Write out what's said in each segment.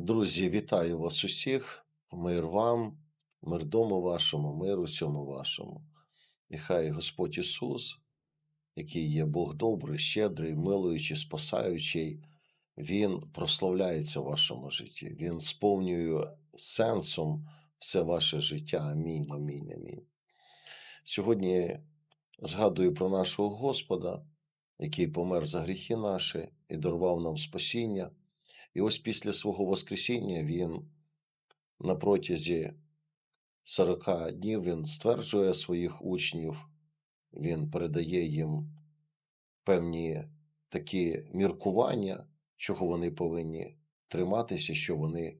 Друзі, вітаю вас усіх. Мир вам, мир дому вашому, мир усьому вашому. Нехай Господь Ісус, який є Бог добрий, щедрий, милуючий, спасаючий, Він прославляється в вашому житті. Він сповнює сенсом все ваше життя. Амінь, амінь, амінь. Сьогодні згадую про нашого Господа, який помер за гріхи наші і дарував нам спасіння. І ось після свого Воскресіння він на протязі 40 днів він стверджує своїх учнів, він передає їм певні такі міркування, чого вони повинні триматися, що вони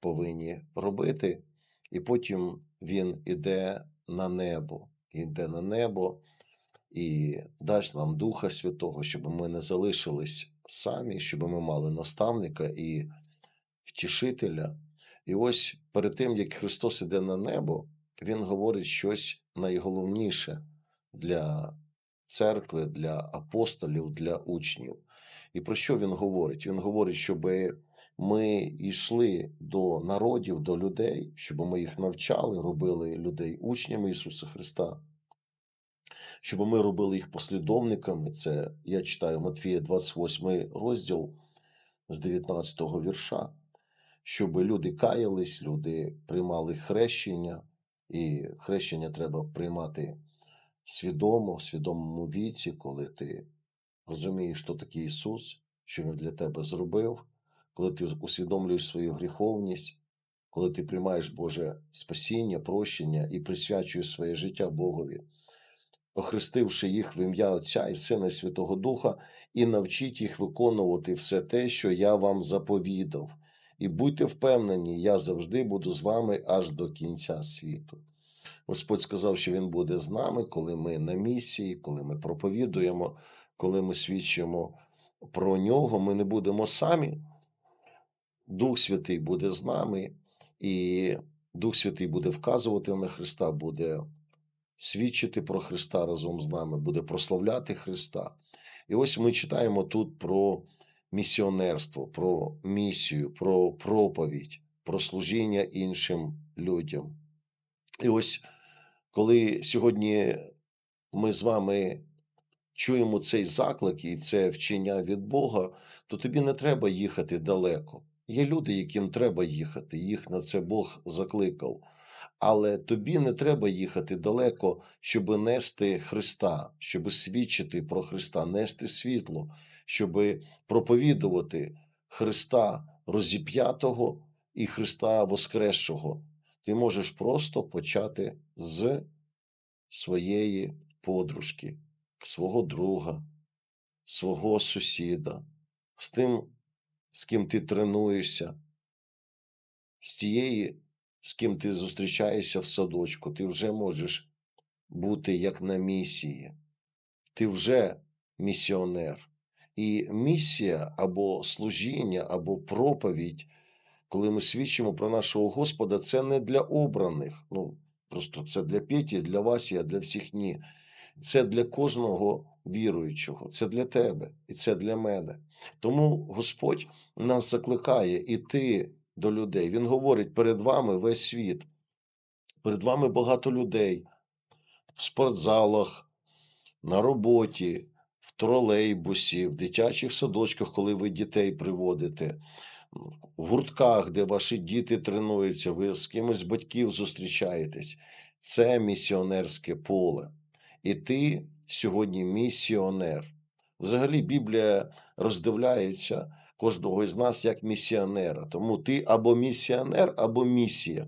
повинні робити. І потім він іде на небо, іде на небо і дасть нам Духа Святого, щоб ми не залишились самі, щоб ми мали наставника і втішителя. І ось перед тим, як Христос іде на небо, Він говорить щось найголовніше для церкви, для апостолів, для учнів. І про що він говорить? Він говорить, щоб ми йшли до народів, до людей, щоб ми їх навчали, робили людей учнями Ісуса Христа щоб ми робили їх послідовниками. Це я читаю Матвія 28 розділ з 19 вірша, щоб люди каялись, люди приймали хрещення, і хрещення треба приймати свідомо, в свідомому віці, коли ти розумієш, що такий Ісус, що Він для тебе зробив, коли ти усвідомлюєш свою гріховність. Коли ти приймаєш Боже спасіння, прощення і присвячуєш своє життя Богові, охрестивши їх в ім'я Отця і Сина і Святого Духа, і навчіть їх виконувати все те, що я вам заповідав. І будьте впевнені, я завжди буду з вами аж до кінця світу. Господь сказав, що Він буде з нами, коли ми на місії, коли ми проповідуємо, коли ми свідчимо про нього, ми не будемо самі. Дух Святий буде з нами, і Дух Святий буде вказувати на Христа, буде свідчити про Христа разом з нами, буде прославляти Христа. І ось ми читаємо тут про місіонерство, про місію, про проповідь, про служіння іншим людям. І ось коли сьогодні ми з вами чуємо цей заклик і це вчення від Бога, то тобі не треба їхати далеко. Є люди, яким треба їхати, їх на це Бог закликав. Але тобі не треба їхати далеко, щоб нести Христа, щоб свідчити про Христа, нести світло, щоб проповідувати Христа розіп'ятого і Христа Воскресшого. Ти можеш просто почати з своєї подружки, свого друга, свого сусіда, з тим, з ким ти тренуєшся, з тієї з ким ти зустрічаєшся в садочку, ти вже можеш бути як на місії. Ти вже місіонер. І місія або служіння, або проповідь, коли ми свідчимо про нашого Господа, це не для обраних. Ну, просто це для Петі, для вас, а для всіх ні. Це для кожного віруючого, це для тебе і це для мене. Тому Господь нас закликає іти до людей. Він говорить: перед вами весь світ, перед вами багато людей в спортзалах, на роботі, в тролейбусі, в дитячих садочках, коли ви дітей приводите, в гуртках, де ваші діти тренуються, ви з кимось з батьків зустрічаєтесь. Це місіонерське поле. І ти сьогодні місіонер. Взагалі, Біблія роздивляється кожного із нас як місіонера. Тому ти або місіонер, або місія.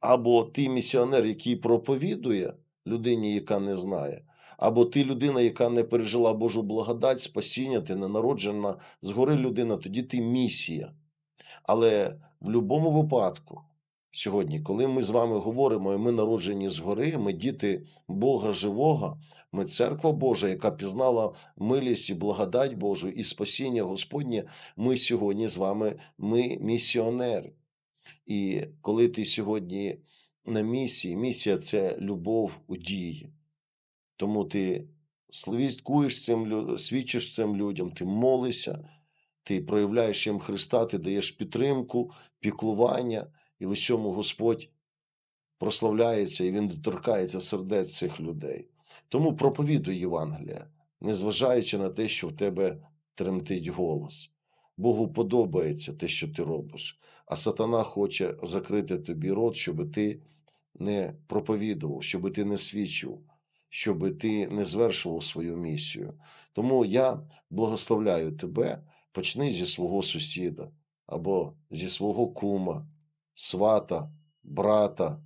Або ти місіонер, який проповідує людині, яка не знає, або ти людина, яка не пережила Божу благодать, спасіння, ти не народжена згори людина, тоді ти місія. Але в будь-якому випадку Сьогодні, коли ми з вами говоримо, і ми народжені згори, ми діти Бога живого, ми церква Божа, яка пізнала милість і благодать Божу і спасіння Господнє, ми сьогодні з вами ми місіонери. І коли ти сьогодні на місії, місія це любов у дії. Тому ти свідкуєш цим, свідчиш цим людям, ти молишся, ти проявляєш їм Христа, ти даєш підтримку, піклування, і в усьому Господь прославляється і Він доторкається сердець цих людей. Тому проповідуй Євангелія, незважаючи на те, що в тебе тремтить голос. Богу подобається те, що ти робиш, а сатана хоче закрити тобі рот, щоб ти не проповідував, щоб ти не свідчив, щоб ти не звершував свою місію. Тому я благословляю тебе, почни зі свого сусіда або зі свого кума, свата, брата,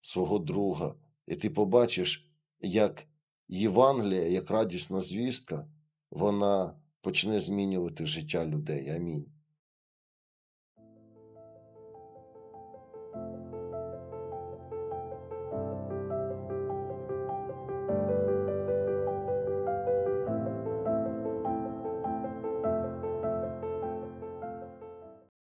свого друга, і ти побачиш, як Євангелія, як радісна звістка, вона почне змінювати життя людей. Амінь.